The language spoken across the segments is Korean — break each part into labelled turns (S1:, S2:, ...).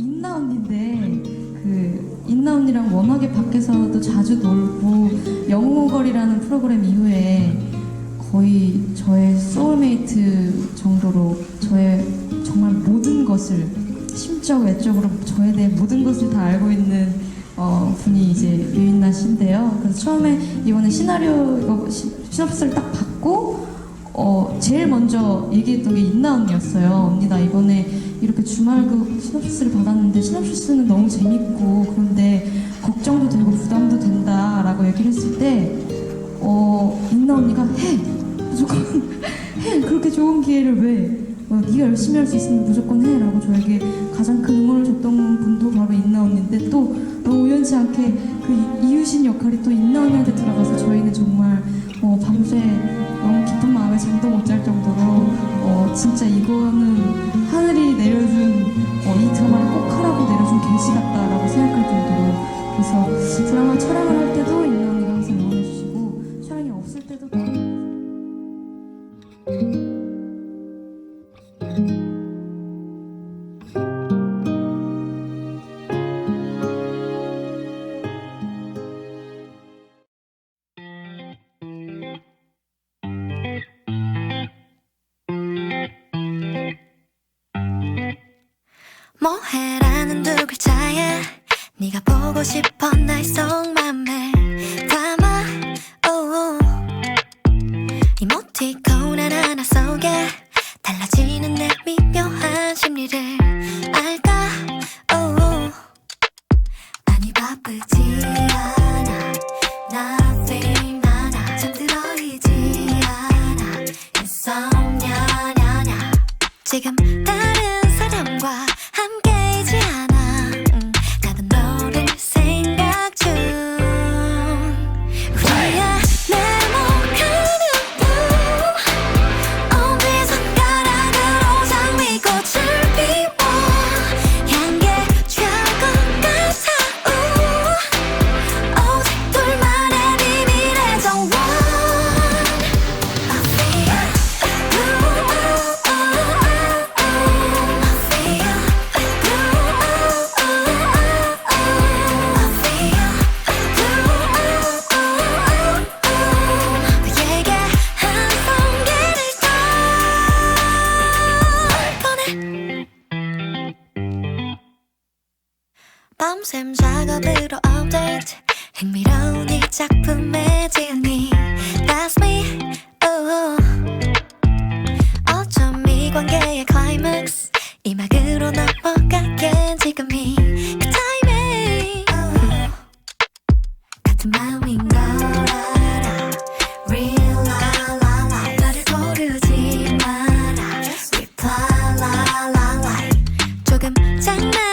S1: 인나 언니인데 그 인나 언니랑 워낙에 밖에서도 자주 놀고 영웅거리라는 프로그램 이후에 거의 저의 소울메이트 정도로 저의 정말 모든 것을 심적 외적으로 저에 대해 모든 것을 다 알고 있는 어, 분이 이제 류인나 씨인데요. 그래서 처음에 이번에 시나리오 이거 시- 시놉시를 딱 받고 어, 제일 먼저 얘기했던 게 인나 언니였어요. 언니 나 이번에 이렇게 주말극 시놉시스를 받았는데 시놉시스는 너무 재밌고 그런데 걱정도 되고 부담도 된다라고 얘기를 했을 때 어, 인나 언니가 해! 무조건 해! 그렇게 좋은 기회를 왜? 어, 네가 열심히 할 수 있으면 무조건 해라고 저에게 가장 큰 응원을 줬던 분도 바로 인나 언니인데 또 너무 우연치 않게 그 이유신 역할이 또 인나 언니한테 들어가서 저희는 정말 어, 밤새 잠도 못 잘 정도로 어, 진짜 이거는 하늘이 내려준 어, 이 드라마를 꼭 하라고 내려준 계시 같다라고 생각할 정도로. 그래서 드라마 촬영을 할 때도
S2: 네가 보고 싶어 날 속맘을 담아 oh. 이모티콘 하나하나 속에 달라지는 내 미묘한 심리를 알까 oh. 아니 바쁘지 않아 밤샘 작업으로 업데이트. 흥미로운 이 작품의 지은이. That's me. Oh. 어쩜 이 관계의 클라이맥스 이 막으로 넘어가게 지금이. 그 타이밍 같은 마음인 걸 알아. Real la la la. 나를 고르지 마라. Reply la la la. 조금 장난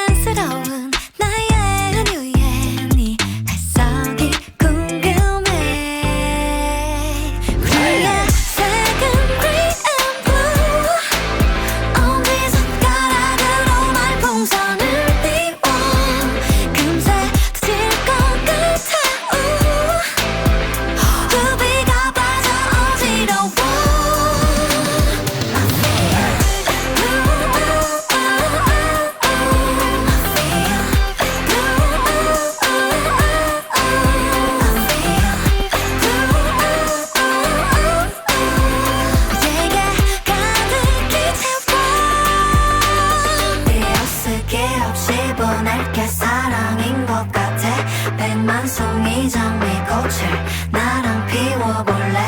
S2: 원할게 사랑인 것 같아. 백만 송이 장미꽃을 나랑 피워볼래?